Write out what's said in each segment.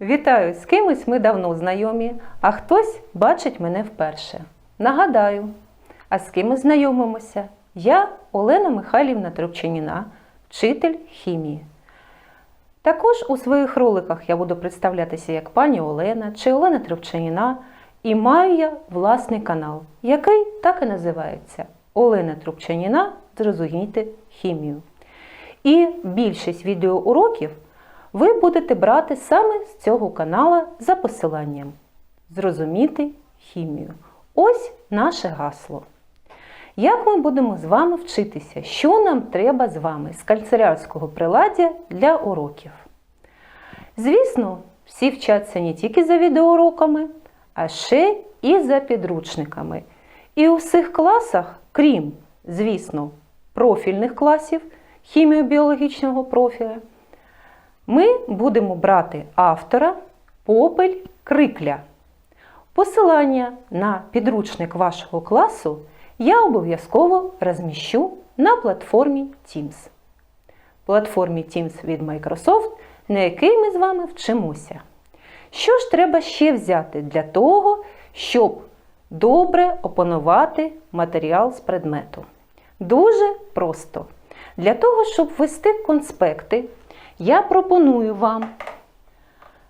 Вітаю! З кимось ми давно знайомі, а хтось бачить мене вперше. Нагадаю, а з ким ми знайомимося? Я Олена Михайлівна Трубчаніна, вчитель хімії. Також у своїх роликах я буду представлятися як пані Олена чи Олена Трубчаніна, і маю я власний канал, який так і називається Олена Трубчаніна Зрозумійте хімію. І більшість відеоуроків ви будете брати саме з цього канала за посиланням Зрозуміти хімію. Ось наше гасло. Як ми будемо з вами вчитися, що нам треба з вами з канцелярського приладдя для уроків? Звісно, всі вчаться не тільки за відеоуроками, а ще і за підручниками. І у всіх класах, крім, звісно, профільних класів хіміо-біологічного профіля, ми будемо брати автора Попель Крикля. Посилання на підручник вашого класу я обов'язково розміщу на платформі Teams. Платформі Teams від Microsoft, на якій ми з вами вчимося. Що ж треба ще взяти для того, щоб добре опанувати матеріал з предмету? Дуже просто. Для того, щоб ввести конспекти, я пропоную вам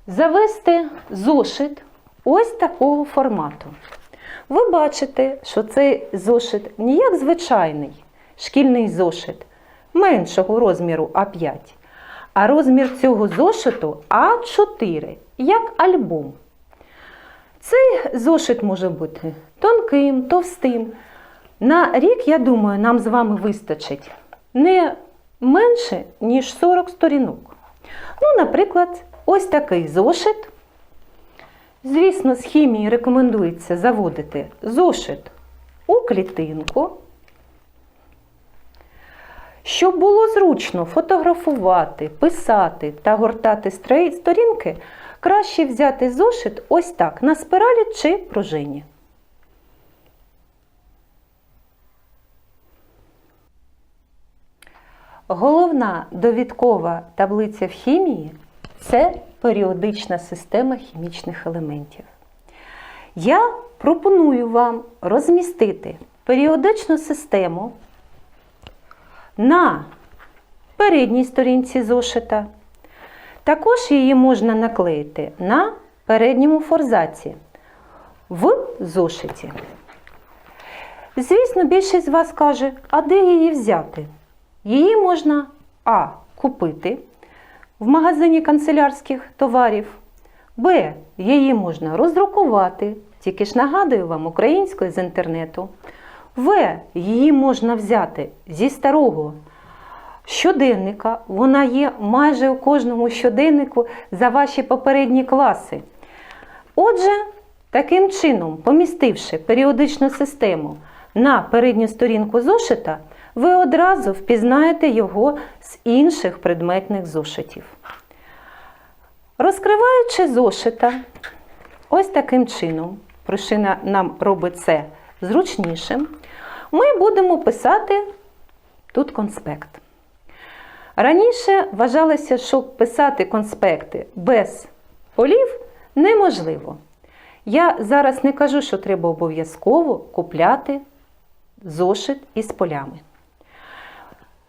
завести зошит ось такого формату. Ви бачите, що цей зошит не як звичайний шкільний зошит меншого розміру А5, а розмір цього зошиту А4, як альбом. Цей зошит може бути тонким, товстим. На рік, я думаю, нам з вами вистачить не менше, ніж 40 сторінок. Ну, наприклад, ось такий зошит. Звісно, з хімії рекомендується заводити зошит у клітинку. Щоб було зручно фотографувати, писати та гортати сторінки, краще взяти зошит ось так на спиралі чи пружині. Головна довідкова таблиця в хімії це періодична система хімічних елементів. Я пропоную вам розмістити періодичну систему на передній сторінці зошита. Також її можна наклеїти на передньому форзаці в зошиті. Звісно, більшість з вас каже, а де її взяти? Її можна А. Купити в магазині канцелярських товарів, Б. Її можна роздрукувати, тільки ж нагадую вам українською з інтернету. В. Її можна взяти зі старого щоденника. Вона є майже у кожному щоденнику за ваші попередні класи. Отже, таким чином, помістивши періодичну систему на передню сторінку зошита, ви одразу впізнаєте його з інших предметних зошитів. Розкриваючи зошита, ось таким чином, пружина нам робить це зручнішим, ми будемо писати тут конспект. Раніше вважалося, що писати конспекти без полів неможливо. Я зараз не кажу, що треба обов'язково купляти зошит із полями.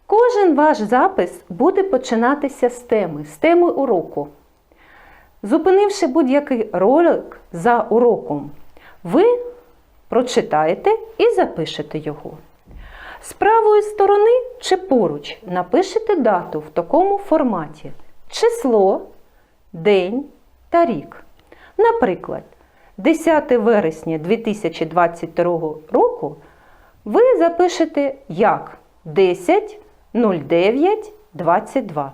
Кожен ваш запис буде починатися з теми, з теми уроку. Зупинивши будь-який ролик за уроком, ви прочитаєте і запишете його. З правої сторони чи поруч напишете дату в такому форматі: число, день та рік. Наприклад, 10 вересня 2022 року ви запишете як 10 09 22.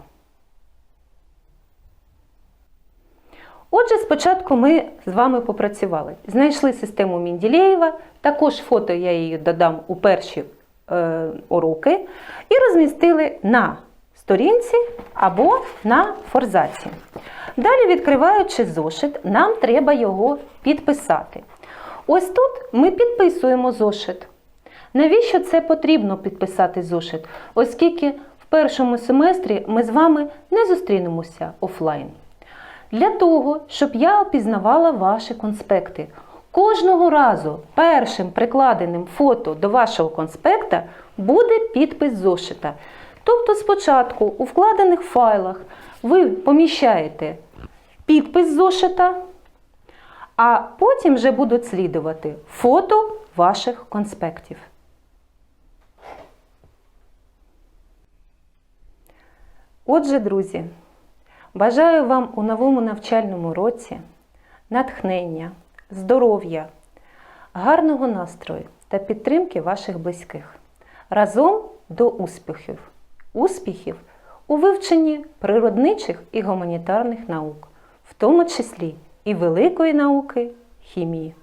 Отже, спочатку ми з вами попрацювали. Знайшли систему Мінділеєва, також фото я її додам у перші е, уроки, і розмістили на сторінці або на форзаці. Далі, відкриваючи зошит, нам треба його підписати. Ось тут ми підписуємо зошит. Навіщо це потрібно підписати зошит? Оскільки в першому семестрі ми з вами не зустрінемося офлайн. Для того, щоб я опізнавала ваші конспекти. Кожного разу першим прикладеним фото до вашого конспекта буде підпис зошита. Тобто спочатку у вкладених файлах ви поміщаєте підпис зошита, а потім вже будуть слідувати фото ваших конспектів. Отже, друзі, бажаю вам у новому навчальному році натхнення, здоров'я, гарного настрою та підтримки ваших близьких. Разом до успіхів. Успіхів у вивченні природничих і гуманітарних наук, в тому числі і великої науки хімії.